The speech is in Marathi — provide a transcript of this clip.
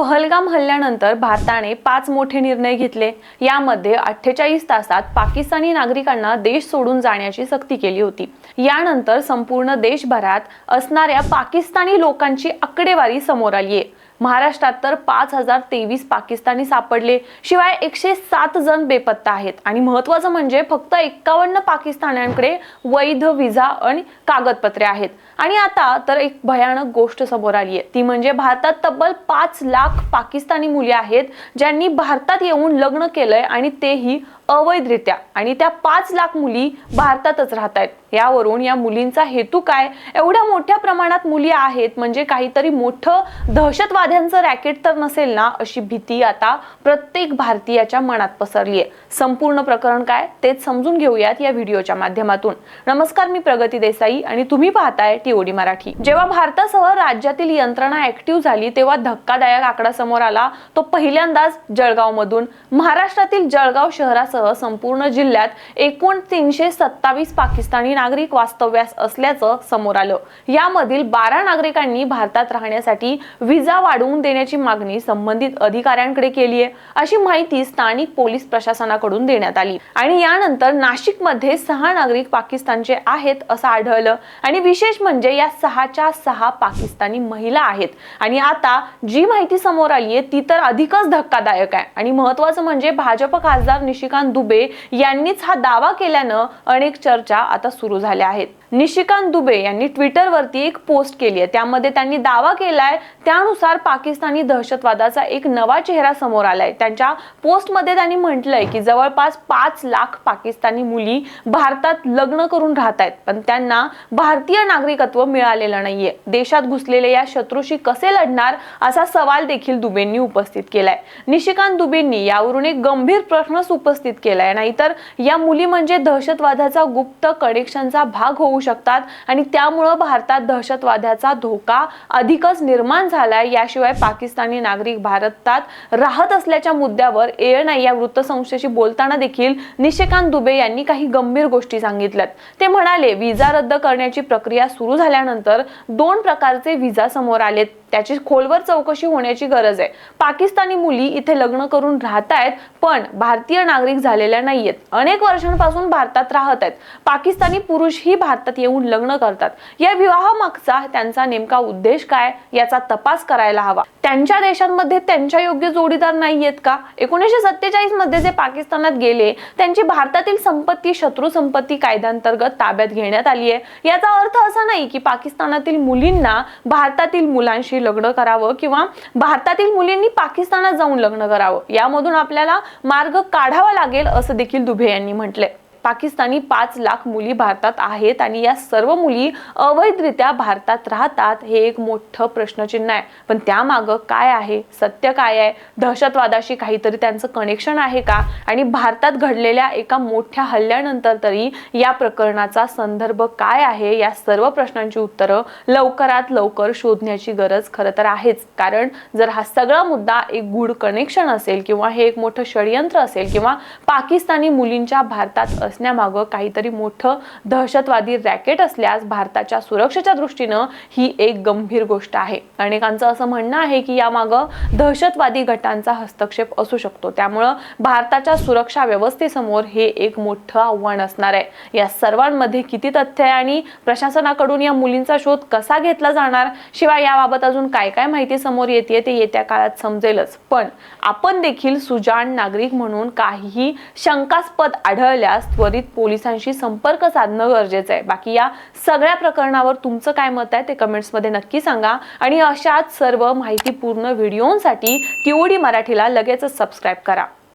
पहलगाम हल्ल्यानंतर भारताने पाच मोठे निर्णय घेतले. यामध्ये अठ्ठेचाळीस तासात पाकिस्तानी नागरिकांना देश सोडून जाण्याची सक्ती केली होती. यानंतर संपूर्ण देशभरात असणाऱ्या पाकिस्तानी लोकांची आकडेवारी समोर आली आहे महाराष्ट्रात तर पाच हजार तेवीस पाकिस्तानी सापडले. शिवाय एकशे सात जण बेपत्ता आहेत. आणि महत्वाचं म्हणजे फक्त एक्कावन्न पाकिस्तान्यांकडे वैध विजा आणि कागदपत्रे आहेत. आणि आता तर एक भयानक गोष्ट समोर आली आहे. ती म्हणजे भारतात तब्बल पाच लाख पाकिस्तानी मुली आहेत ज्यांनी भारतात येऊन लग्न केलंय आणि तेही अवैधरित्या. आणि त्या पाच लाख मुली भारतातच राहत आहेत यावरून या मुलींचा हेतू काय? एवढ्या मोठ्या प्रमाणात मुली आहेत म्हणजे काहीतरी मोठं दहशतवाद्यांचं रॅकेट तर नसेल ना अशी भीती आता प्रत्येक भारतीयाच्या मनात पसरली आहे. संपूर्ण प्रकरण काय तेच समजून घेऊयात या व्हिडिओच्या माध्यमातून. नमस्कार मी प्रगती देसाई आणि तुम्ही पाहताय टीओडी मराठी. जेव्हा भारतासह राज्यातील यंत्रणा ऍक्टिव्ह झाली तेव्हा धक्कादायक आकडा समोर आला तो पहिल्यांदाच जळगाव मधून महाराष्ट्रातील जळगाव शहरासह संपूर्ण जिल्ह्यात एकूण तीनशे सत्तावीस पाकिस्तानी नागरिक वास्तव्यास असल्याचं समोर आलं. यामधील बारा नागरिकांनी भारतात राहण्यासाठी व्हिसा वाढवून देण्याची मागणी संबंधित अधिकाऱ्यांकडे केली आहे अशी माहिती स्थानिक पोलीस प्रशासनाकडून देण्यात आली. आणि यानंतर नाशिकमध्ये सहा नागरिक पाकिस्तानचे आहेत असं आढळलं. आणि विशेष म्हणजे या सहाच्या सहा पाकिस्तानी महिला आहेत. आणि आता जी माहिती समोर आली आहे ती तर अधिकच धक्कादायक आहे. आणि महत्वाचं म्हणजे भाजप खासदार निशिकांत दुबे यांनीच हा दावा केल्यानं अनेक चर्चा आता सुरू झाल्या आहेत. निशिकांत दुबे यांनी ट्विटरवरती एक पोस्ट केली आहे. त्यामध्ये त्यांनी दावा केलाय त्यानुसार पाकिस्तानी दहशतवादाचा एक नवा चेहरा समोर आलाय. त्यांच्या पोस्टमध्ये त्यांनी म्हटलंय की जवळपास पाच लाख पाकिस्तानी मुली भारतात लग्न करून राहत आहेत पण त्यांना भारतीय नागरिकत्व मिळालेलं नाहीये. देशात घुसलेले या शत्रूशी कसे लढणार असा सवाल देखील दुबेंनी उपस्थित केलाय. निशिकांत दुबेंनी यावरून एक गंभीर प्रश्नच उपस्थित केलाय. नाहीतर या मुली म्हणजे दहशतवादाचा गुप्त कनेक्शन देशांचा भाग होऊ शकतात आणि त्यामुळं भारतात दहशतवाद्याचा धोका अधिकच निर्माण झालाय. याशिवाय पाकिस्तानी नागरिक भारतात राहत असल्याच्या मुद्द्यावर एएनआय या वृत्तसंस्थेशी बोलताना देखील निशिकांत दुबे यांनी काही गंभीर गोष्टी सांगितल्यात. ते म्हणाले विजा रद्द करण्याची प्रक्रिया सुरू झाल्यानंतर दोन प्रकारचे व्हिसा समोर आलेत. त्याची खोलवर चौकशी होण्याची गरज आहे. पाकिस्तानी मुली इथे लग्न करून राहत आहेत पण भारतीय नागरिक झालेल्या नाहीयेत. अनेक वर्षांपासून भारतात राहत आहेत. पाकिस्तानी पुरुषही भारतात येऊन लग्न करतात. या विवाहामागचा त्यांचा नेमका उद्देश काय? याचा तपास करायला हवा. त्यांच्या देशांमध्ये त्यांच्या योग्य जोडीदार नाहीयेत का? एकोणीसशे सत्तेचाळीसमध्ये जे पाकिस्तानात गेले त्यांची भारतातील संपत्ती शत्रू संपत्ती कायद्यांतर्गत ताब्यात घेण्यात आली आहे. याचा अर्थ असा नाही की पाकिस्तानातील मुलींना भारतातील मुलांशी लग्न करावं किंवा भारतातील मुलींनी पाकिस्तानात जाऊन लग्न करावं. यामधून आपल्याला मार्ग काढावा लागेल असं देखील दुबे यांनी म्हटलंय. पाकिस्तानी पाच लाख मुली भारतात आहेत आणि या सर्व मुली अवैधरित्या भारतात राहतात हे एक मोठं प्रश्नचिन्ह आहे. पण त्यामागं काय आहे? सत्य काय आहे? दहशतवादाशी काहीतरी त्यांचं कनेक्शन आहे का? आणि भारतात घडलेल्या एका मोठ्या हल्ल्यानंतर तरी या प्रकरणाचा संदर्भ काय आहे? या सर्व प्रश्नांची उत्तरं लवकरात लवकर शोधण्याची गरज खरं तर आहेच. कारण जर हा सगळा मुद्दा एक गुड कनेक्शन असेल किंवा हे एक मोठं षडयंत्र असेल किंवा पाकिस्तानी मुलींच्या भारतात असण्यामागं काहीतरी मोठं दहशतवादी रॅकेट असल्यास भारताच्या सुरक्षेच्या दृष्टीनं ही एक गंभीर गोष्ट आहे. अनेकांचं असं म्हणणं आहे की यामागं दहशतवादी गटांचा हस्तक्षेप असू शकतो. त्यामुळं भारताच्या सुरक्षा व्यवस्थेसमोर हे एक मोठं आव्हान असणार आहे. या सर्वांमध्ये किती तथ्य आहे आणि प्रशासनाकडून या मुलींचा शोध कसा घेतला जाणार? शिवाय याबाबत अजून काय काय माहिती समोर येते ते येत्या काळात समजेलच. पण आपण देखील सुजाण नागरिक म्हणून काहीही शंकास्पद आढळल्यास त्वरित पोलिसांशी संपर्क साधणं गरजेचं आहे. बाकी या सगळ्या प्रकरणावर तुमचं काय मत आहे ते कमेंट्समध्ये नक्की सांगा. आणि अशाच सर्व माहितीपूर्ण व्हिडिओंसाठी टीओडी मराठीला लगेचच सबस्क्राईब करा.